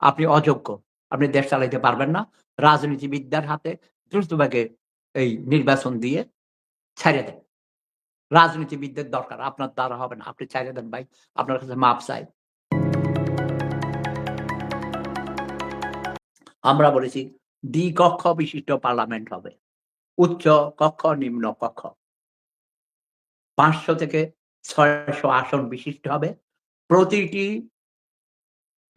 আপনি অযোগ্য। আপনি দেশ চালাইতে পারবেন না। রাজনীতিবিদদের হাতে দ্রুতভাগে এই নির্বাচন দিয়ে ছেড়ে দেন। রাজনীতিবিদদের দরকার। আপনার দ্বারা হবে না। আপনি ছেড়ে দেন ভাই। আপনার কাছে মাপ চাই। আমরা বলেছি, দ্বিকক্ষ বিশিষ্ট পার্লামেন্ট হবে। উচ্চ কক্ষ, নিম্ন কক্ষ। পাঁচশো থেকে ছয়শো আসন বিশিষ্ট হবে। প্রতিটি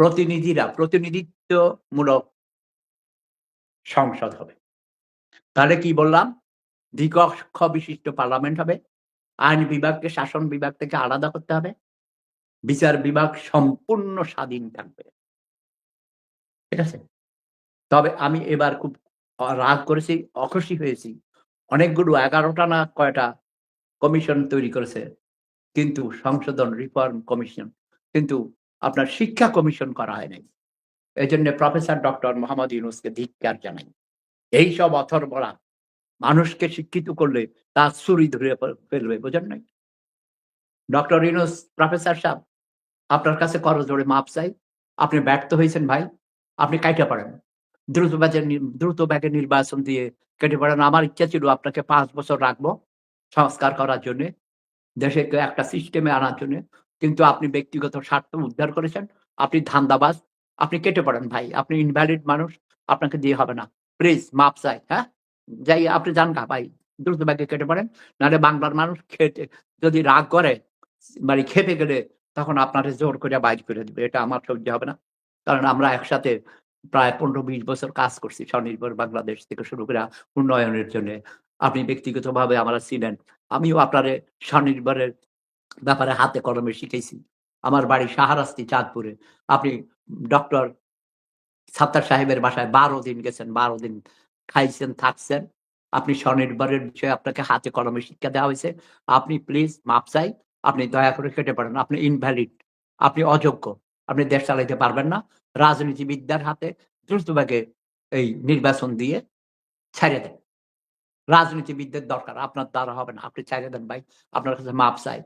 প্রতিনিধিরা প্রতিনিধিত্বমূলক সংসদ হবে। তাহলে কি বললাম? দ্বিকক্ষ বিশিষ্ট পার্লামেন্ট হবে, আইন বিভাগকে, শাসন বিভাগ থেকে আলাদা করতে হবে, বিচার বিভাগ সম্পূর্ণ স্বাধীন থাকবে। ঠিক আছে? তবে আমি এবার খুব রাগ করেছি, অখুশি হয়েছি। অনেকগুলো এগারোটা না কয়টা কমিশন তৈরি করেছে, কিন্তু সংশোধন, রিফর্ম কমিশন, কিন্তু আপনার শিক্ষা কমিশন করা হয় নাই এই জন্য প্রফেসর ডক্টর মোহাম্মদ ইউনুসকে ধিক্কার জানাই। এই সব বলা মানুষকে শিক্ষিত করলে তার চুরি ধরে ফেলবে, বোঝেন নাই? ডক্টর ইউনুস, প্রফেসর সাহেব, আপনার কাছে করো জোরে মাপ চাই। আপনি ব্যর্থ হয়েছেন ভাই, আপনি কাইটা পারেন দ্রুত ব্যাগে দ্রুত ব্যাগে নির্বাচন দিয়ে কেটে পড়েন। আমার ইচ্ছা ছিল আপনাকে পাঁচ বছর রাখব সংস্কার করার জন্য, দেশে একটা সিস্টেমে আনার জন্য। কিন্তু আপনি ব্যক্তিগত স্বার্থ উদ্ধার করেছেন। আপনি ধান্দাবাজ। আপনি কেটে পড়েন ভাই। আপনি ইনভ্যালিড মানুষ। আপনাকে দিয়ে হবে না। প্লিজ মাপ চাই হ্যাঁ? যাই, আপনি যান গা ভাই। দ্রুত ব্যাগে কেটে পড়েন। নাহলে বাংলার মানুষ খেটে, যদি রাগ করে মানে খেপে গেলে, তখন আপনার জোর করে বাইর করে দিবে। এটা আমার সহ্য হবে না। কারণ আমরা একসাথে প্রায় পনেরো বিশ বছর কাজ করছি স্বনির্ভর বাংলাদেশ থেকে শুরু করে উন্নয়নের জন্য। আপনি ব্যক্তিগতভাবে আমরা ছিলেন আমিও আপনার স্বনির্ভরের ব্যাপারে হাতে কলমে শিখেছি। আমার বাড়ি সাহারাস্তি চাঁদপুরে। আপনি ডক্টর সাত্তার সাহেবের বাসায় বারো দিন গেছেন, বারো দিন খাইছেন, থাকছেন। আপনি স্বনির্ভরের বিষয়ে আপনাকে হাতে কলমে শিক্ষা দেওয়া হয়েছে। আপনি প্লিজ মাপ চাই, আপনি দয়া করে কেটে পড়েন। আপনি ইনভ্যালিড আপনি অযোগ্য, আপনি দেশ চালাইতে পারবেন না। রাজনীতিবিদদের হাতে দ্রুতভাগে এই নির্বাচন দিয়ে ছেড়ে দেন। রাজনীতিবিদদের দরকার, আপনার দ্বারা হবে না। আপনি ছেড়ে দেন ভাই, আপনার কাছে মাপ চাই।